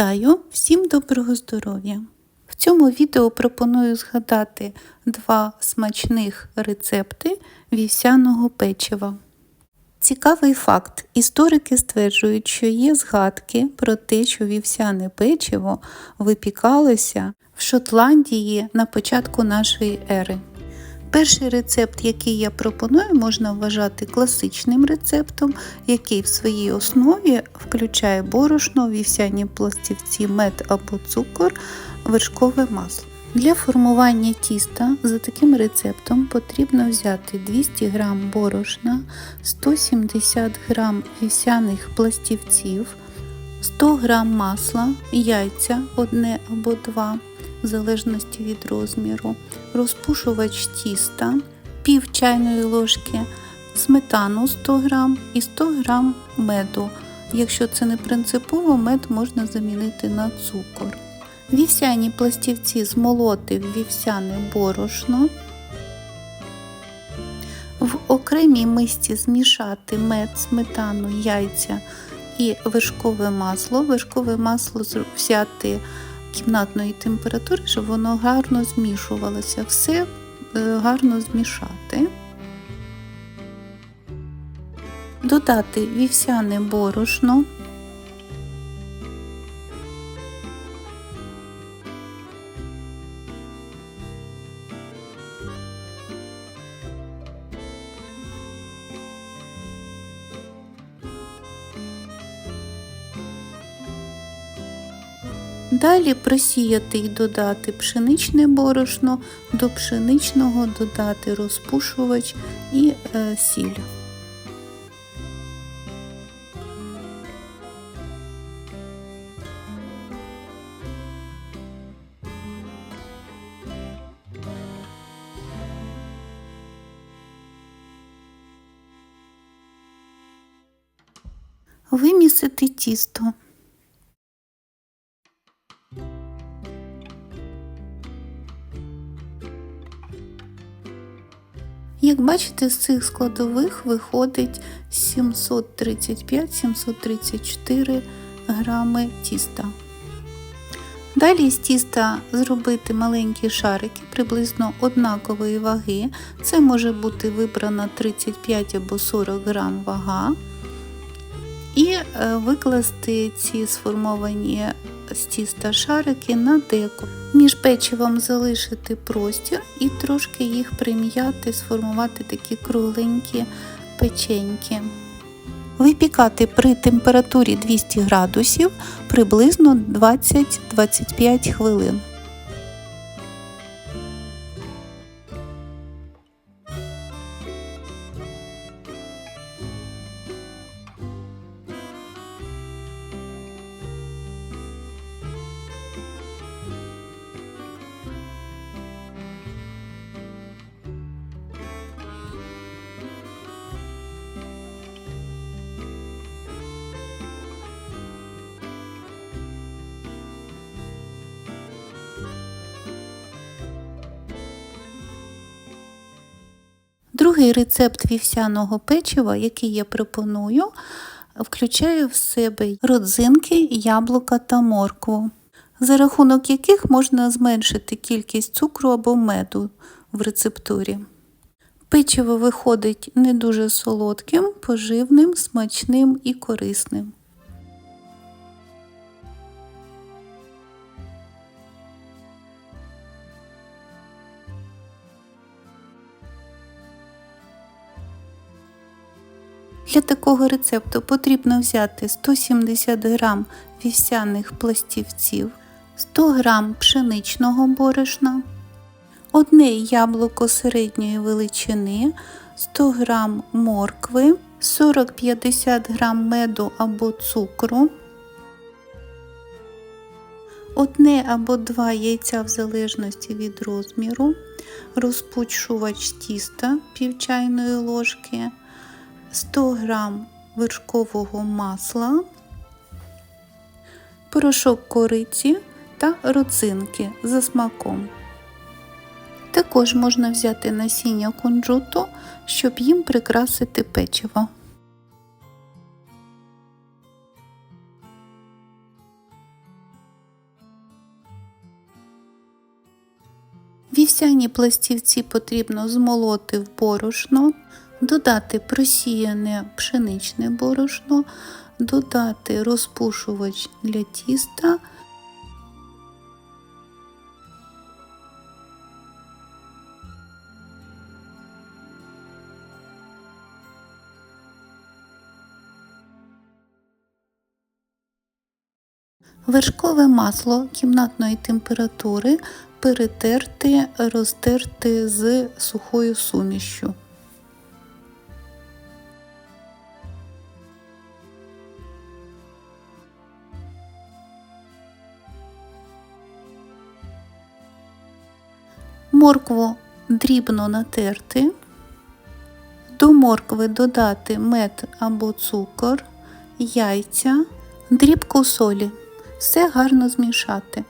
Вітаю! Всім доброго здоров'я! В цьому відео пропоную згадати два смачних рецепти вівсяного печива. Цікавий факт. Історики стверджують, що є згадки про те, що вівсяне печиво випікалося в Шотландії на початку нашої ери. Перший рецепт, який я пропоную, можна вважати класичним рецептом, який в своїй основі включає борошно, вівсяні пластівці, мед або цукор, вершкове масло. Для формування тіста за таким рецептом потрібно взяти 200 г борошна, 170 г вівсяних пластівців, 100 г масла, яйця одне або два в залежності від розміру, розпушувач тіста, пів чайної ложки, сметану 100 г і 100 г меду. Якщо це не принципово, мед можна замінити на цукор. Вівсяні пластівці змолоти в вівсяне борошно. В окремій мисці змішати мед, сметану, яйця і вершкове масло. Вершкове масло взяти кімнатної температури, щоб воно гарно змішувалося. Все е, гарно змішати. Додати вівсяне борошно. Далі просіяти і додати пшеничне борошно, до пшеничного додати розпушувач і е, сіль. Вимісити тісто. Як бачите, з цих складових виходить 735-734 грами тіста. Далі з тіста зробити маленькі шарики приблизно однакової ваги. Це може бути вибрана 35 або 40 грам вага. І е, викласти ці сформовані з тіста шарики на деко. Між печивом залишити простір і трошки їх прим'яти, сформувати такі кругленькі печеньки. Випікати при температурі 200 градусів приблизно 20-25 хвилин. Другий рецепт вівсяного печива, який я пропоную, включає в себе родзинки, яблука та моркву, за рахунок яких можна зменшити кількість цукру або меду в рецептурі. Печиво виходить не дуже солодким, поживним, смачним і корисним. Для такого рецепту потрібно взяти 170 г вівсяних пластівців, 100 г пшеничного борошна, одне яблуко середньої величини, 100 г моркви, 40-50 г меду або цукру, одне або два яйця в залежності від розміру, розпучувач тіста пів чайної ложки. 100 грам вершкового масла, порошок кориці та родзинки за смаком. Також можна взяти насіння кунжуту, щоб їм прикрасити печиво. Вівсяні пластівці потрібно змолоти в борошно, додати просіяне пшеничне борошно, додати розпушувач для тіста. Вершкове масло кімнатної температури перетерти, розтерти з сухою сумішю. Моркву дрібно натерти. До моркви додати мед або цукор, яйця, дрібку солі. Все гарно змішати.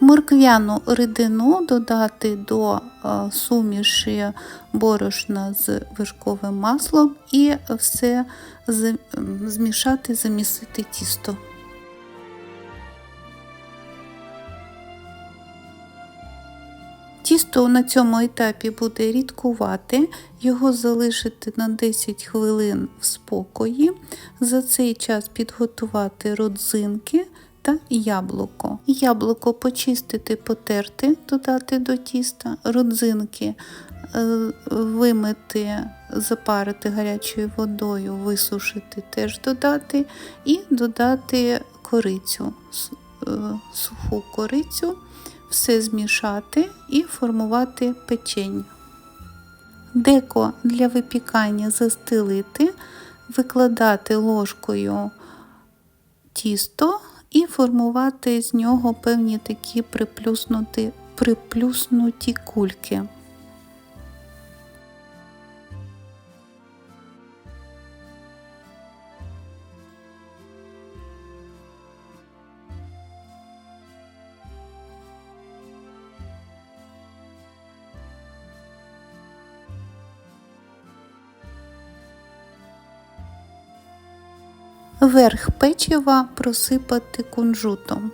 Морквяну рідину додати до е, суміші борошна з вершковим маслом і все змішати, замісити тісто. Тісто на цьому етапі буде рідкувати, його залишити на 10 хвилин в спокої. За цей час підготувати родзинки та яблуко. Яблуко почистити, потерти, додати до тіста, родзинки е, вимити, запарити гарячою водою, висушити, теж додати, і додати корицю, е, суху корицю все змішати і формувати печення. Деко для випікання застелити, викладати ложкою тісто і формувати з нього певні такі приплюснуті, приплюснуті кульки. Верх печива просипати кунжутом.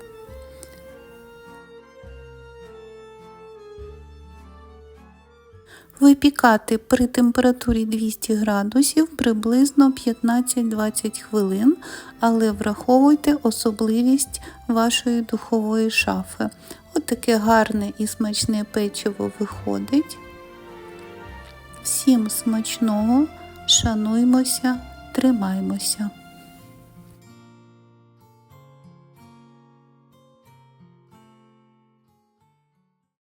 Випікати при температурі 200 градусів приблизно 15-20 хвилин, але враховуйте особливість вашої духової шафи. От таке гарне і смачне печиво виходить. Всім смачного, шануймося, тримаймося.